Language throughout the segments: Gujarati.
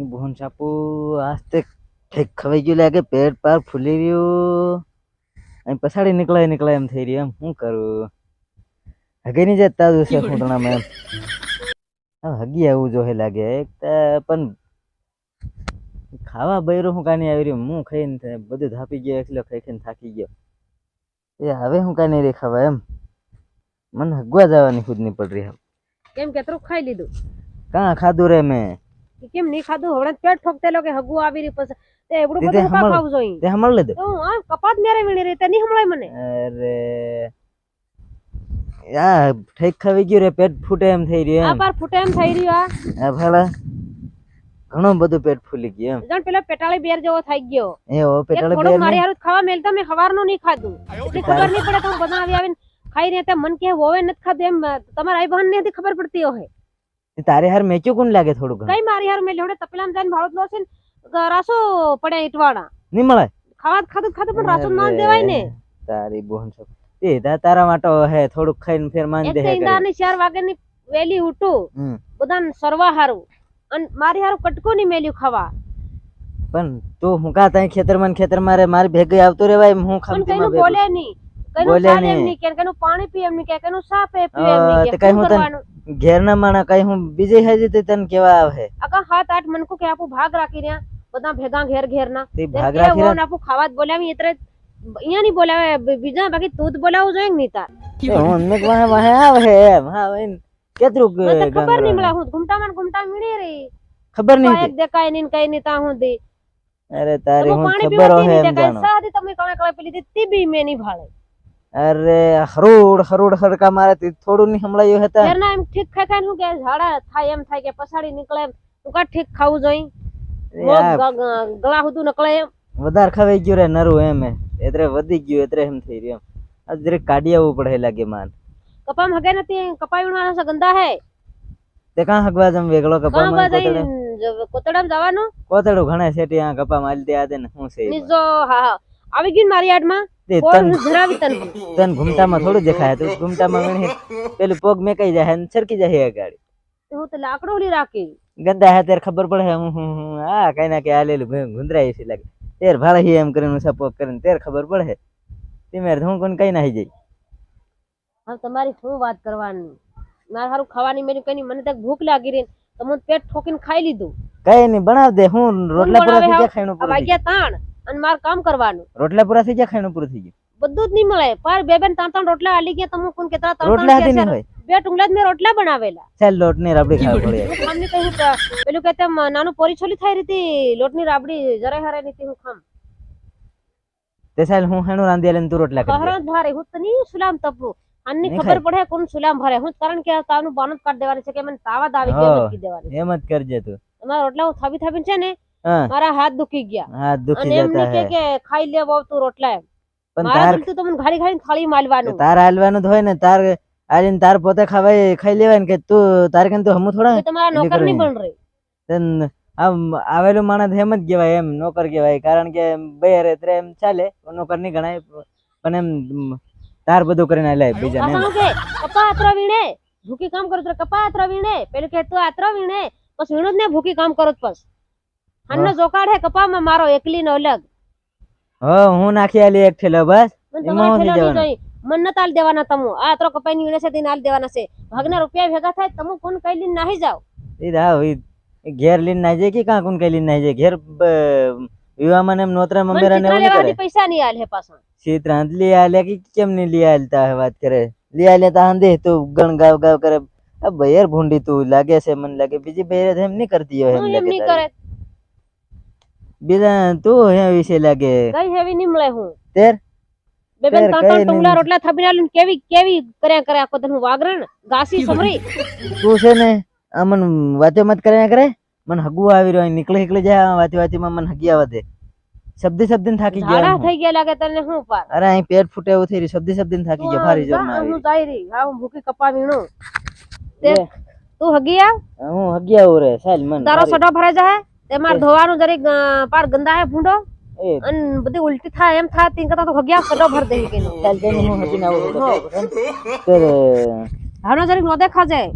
ઈ બોહન સાપુ આસ્તે ઠેક ખવાઈ ગયું લાગે પેટ પાર ફૂલી રહ્યું અહીં પછાડી નીકળાય નીકળાય એમ થઈ રહ્યું એમ શું કરું હગી નહીં જતા દિવસે ખૂંટણામાં એમ હવે હગી આવું જોહે લાગે એક તો પણ ખાવા બૈરો હું કાની આવી રહ્યું હું ખાઈને તે બધું થાપી ગયો એકલો ખાઈ ખાઈને થાકી ગયો એ હવે હું કાની રે ખાવા એમ મને હગવા જવાની ખુદ નહીં પડ રહી હવે. કેમ કે તરું ખાઈ લીધું કાં ખાધું રે મેં ઈ કેમ નહીં ખાધું? હવડે પેટ ઠોકતેલો કે હગુ આવી રહી પછી. તે એવડું બધું કા હમણાં- ખાવું જોઈએ? તે હમણાં લીધું તો હું આ કપાત મેરે વીણી રહી તે નહીં હમણાં મને. અરે. યા ઠેક ખાવી ગયું રે પેટ ફૂટે એમ થઈ આ રહ્યું એમ. પાર ફૂટે એમ થઈ રહ્યું આ. આ ભાલા ઘણું બધું પેટ ફૂલી ગયું એમ. જાણ પેલો પેટાળી બેર જેવો થઈ ગયો. એ એક પેટાળે બેર મારી હારું ખાવા મેલતા મેં સવારનું નહીં ખાધું. એટલી ખબર નહીં પડે તો બધા આવી આવીને ખાઈ રહ્યા મન કે હોવે નથી ખાધું એમ તમારા આઈ બહન ને ખબર પડતી હોય તારે હાર મેચ્યું કોણ લાગે થોડું ઘણું? કઈ મારી હાર મેલ્યો? લેવડે તપેલામાં જઈને ભાડો લો છે ને. રાસો પડે ઈટવાડા નહીં મળે? ખાવા ખાધું ખાધું પણ રાસો ના દેવાય ને. તારી બોહન છો. એ તારા માટે હે થોડું ખાઈને ફેર માન દે હે ઈંડાની ચાર વાગ્યાની વેલી ઉઠું. બધાને સરવા હારું. અને મારી હારું કટકો ની મેલ્યું ખાવા. પણ તું હું કા તઈ ખેતરમાં ને ખેતર મારે મારી ભેગી આવતો રેવાય હું પણ માં બોલે નહીં. કઈનું બોલે ચાલે એમ નહીં. નહીં કે કઈનું પાણી પીએ એમ નહીં કે કઈનું સા પે પીએ એમ અ, નહીં તે કે કઈ શું હું તને- કરવાનું? ઘેર ના માણા કઈ હું બીજે હાજી તે તને કેવા આવે? આખા હાથ આઠ મનકુ કે આપું ભાગ રાખી રહ્યા બધા ભેગા ઘેર ઘેર ના તે ભાગ રાખી રહ્યા? આપું ખાવા જ બોલાવી એટલે અહીંયા નહીં બોલાવે બી- બીજા બાકી તું જ બોલાવવું જોઈએ ને નહીં તાર. એ હું મેં વાહે વાહે આવે એમ હા એમ કેટલું મને તો ખબર નહીં ગંગરાને. મળે હું ઘૂમટામાં ને ઘૂમટા મીણી રહી. ખબર નહીં કાંઈક દેખાય નહીં ને કઈ નહીં ત્યાં સુધી. અરે તારી તમે હું પાણી ખબર પીવા હે નહીં એમ દેખાય જાણો. સાદી તમે કણે કણે પેલી દીધી બી મેં નહીં ભાળે. અરે હરોડ હરોડ હરકા મારે થોડું નહીં હમણાં હતા. ઘરના એમ ઠીક ખાઈ ખાઈને શું કે ઝાડા થાય એમ થાય કે પછાડી નીકળે એમ. તું કા ઠીક ખાવું જોઈએ? ગળા હુદું નકળે એમ. વધારે ખવાઈ ગયું રે નરું એમ. એટલે વધી ગયું એટલે એમ થઈ રહ્યું એમ. આ જરીક કાઢી આવવું પડે લાગે માન. કપામ હગે નથી કપાયું ના છે ગંદા હે? તે કાં હગવા જમ વેગળો કપામ કોતડામ જવાનું? કોતડું ઘણા શેટી આ કપામ માલી દે આ ને હું છે નિજો હા હા. આવી ગયું મારી યાર્ડમાં તન ઘૂમટામાં થોડું દેખાય તો ઘૂમટામાં પેલું પગ મેકાઈ જાય ને સરકી જાય એ ગાડી હું તો લાકડો ઓલી રાખી. ગંદા હે ત્યારે ખબર પડે હું હું આ કઈ ના કઈ આલેલું ગુંદરાય છે લાગે. તેર ભાળે હી એમ કરીને સપોર્ટ કરીને તેર ખબર પડે તેમેર હું કોણ કઈ નાહી જાય. હા તમારી શું વાત કરવાની? મારે સારું ખાવાની મેં કઈ મને તક ભૂખ લાગી રહી તમે પેટ ઠોકીને ખાઈ લીધું. કઈ નહીં બનાવ દે. હું રોટલા પર ખાઈનું આ વાગ્યા તાણ. અને મારે કામ કરવાનું. રોટલા પૂરા થઈ ગયા ખાણું પૂરું થઈ ગયું? બધું જ નહીં મળે. પર બે બેન ત્રણ ત્રણ રોટલા આલી ગયા તમે કોણ કેતા ત્રણ રોટલા હતી નહીં હોય. બે ટુંગલા જ મેં રોટલા બનાવેલા. ચાલ લોટની રાબડી ખાવા પડે. ખામની કહ્યું કે પેલું કે તેમ નાનું પોરી છોલી થઈ રહી લોટની રાબડી જરાય હારે નીતિ હું ખામ. તે ચાલ હું હેણું રાંધી આલે તું રોટલા કરી દે. ભારે હું તો નહીં સુલામ તપરું આની ખબર પડે કોણ સુલામ ભરે. હું કારણ કે તાનું બાનું જ કાઢી દેવાની છે કે મને તાવા દાવી કે. મૂકી દેવાની એમ જ કરજે તું. તમારા રોટલા હું થાબી થાબી છે ને મારા હાથ દુખી ગયા. હાથ દુખી જતા હે. કે ખાઈ લે બહુ તું રોટલા એમ. પણ તાર બોલતું તમને ઘાડી ઘાડી થાળી માલવાનું. તાર હાલવાનું હોય ને તાર આજે તાર પોતે ખાવાય ખાઈ લેવાય ને કે તું તારે કે તું હમું થોડા? તમારા નોકર નહીં. બન રહી. તન આમ આવેલું માણસ એમ જ કહેવાય એમ નોકર કહેવાય કારણ કે બે રેત્રે એમ ચાલે નોકર નહીં ગણાય પણ એમ તાર બધું કરીને લે બીજા ને પાછા કપા આતરા વીણે? ભૂકી કામ કરો તો કપા આતરા વીણે? પેલું કે તું આતરા વીણે? પછી વીણો ને ભૂકી કામ કરો જ બસ હાનનો જોકાડ હે કપામાં મારો એકલી નો અલગ? હો હું નાખી આલી એક ઠેલો બસ. મને એમાં તમારે હું ઠેલો નહીં જવાનું? જોઈ. મન નતા આલ દેવાના તમો. આ આતરો કપાઈ ની વીણે છે તેને આલ દેવાના છે. ભાગના રૂપિયા ભેગા થાય તમો કોણ કઈ લઈને નાહી જાવ એ હા ઈ ઘેર લઈને નાઈ જાય કે કાં કોણ કઈ લઈને નાઈ જાય? ઘેર બ- વિવાહમાં ને એમ નોતરા મને મમેરા ને ચિત્રા એવું નહીં કરે? લેવાની પૈસા નહીં આલ હે પાછા. શીતરાંત લઈ આલ્યા કે કેમ નહીં લઈ આલતા હે વાત કરે? લઈ આલ્યા તા હંદે તું ગણ ગાવ ગાવ કરે. આ બયર ભૂંડી તું લાગે છે મને લાગે. બીજી બયર એમ નહીં કરતી હોય એમ હું એમ લાગે નહીં તારે. કરે. બીજા તું હેવી છે લાગે? કઈ હેવી નહીં મળે હું. તેર? બે બેન તેર ત્રણ કઈ ત્રણ ટુંગલા. રોટલા થાબી આલું ને કેવી કેવી કર્યા કર્યા આખો હું વાગરણ? ગાસી સમરી? તું છે ને અમન મન વાતે મત કર્યા કરે? મન હગુ આવી રહ્યો નીકળે નીકળે જાય આ વાતે વાતે માં મન હગી આવે શબ્દી શબ્દી થાકી ગયા હું. થઈ ગયા લાગે તને હું પાર અરે અહીં પેટ ફૂટે એવું થઈ રહ્યું શબ્દી શબ્દી થાકી ગયા ભારી જોરમાં હું આવી. જાય રહી. હા હું ભૂખી કપા વીણું તે તું હગી આવ? હું હગી આવું રે સાલ મન તારો સડો ભરાઈ જાય તે માર ધોવાનું જરીક પાર ગંદા હે ભૂંડો એ. અને બધી ઉલટી થાય એમ થાય તીન કરતા તો હગી કડો ભર દે કે ચાલ દે હું હગીને ના હાનો જરીક નો દેખા જાય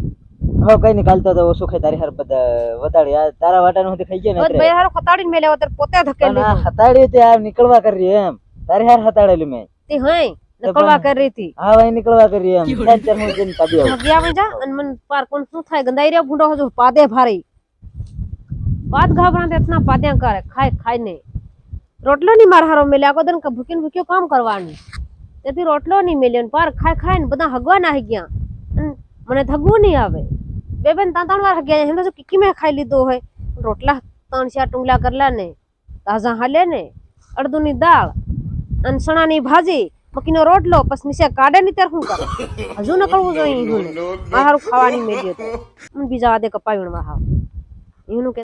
હવે કઈ નીકળતો કાલતો તો સુખે તારી હર બધા વતાડી આ તારા વાટાનું સુધી ખાઈ ગયા ને ભાઈ હારો ખતાડીને મેલ્યા હોત પોતે ધકેલી આ હતાડ્યું તે આ નીકળવા કરી એમ. તારી હાર હતાડેલું મે. તે હઈ નકળવા કરી હતી. હા ભાઈ નીકળવા કરી એમ. ચાર ચાર હું જઈને પાડી આવું. ગયા જા અને મન પાર કોણ શું થાય ગંદાઈ રે ભૂંડો હજો પાદે ભારી. પાદ ઘાબરા તે ઇતના પાદ્યા કરે ખાય ખાય ને રોટલો ની માર હારો મેલ્યા આખો દન ભૂકીને ભૂક્યો કામ કરવાનું તેથી રોટલો નહીં મેલ્યો ને પાર ખાય ખાય ને બધા હગવા નાહી ગયા અન મને થગવું નહીં આવે બે બેન ત્રણ ત્રણ વાર હગ્યા એમ તો કીકી મેં ખાઈ લીધો હોય રોટલા ત્રણ ચાર ટુંગલા કરલા ને તાજા હાલે ને અડદું ની દાળ અને ચણા ની ભાજી મકીનો રોટલો પછી નીચે કાઢે ની ત્યારે શું કરે હજુ નકળવું જોઈએ ઈહું ને. આ હારું ખાવાની મેલ્યો તો મને બીજા આદે કપાઈ વણવા હાવ ઈહું કે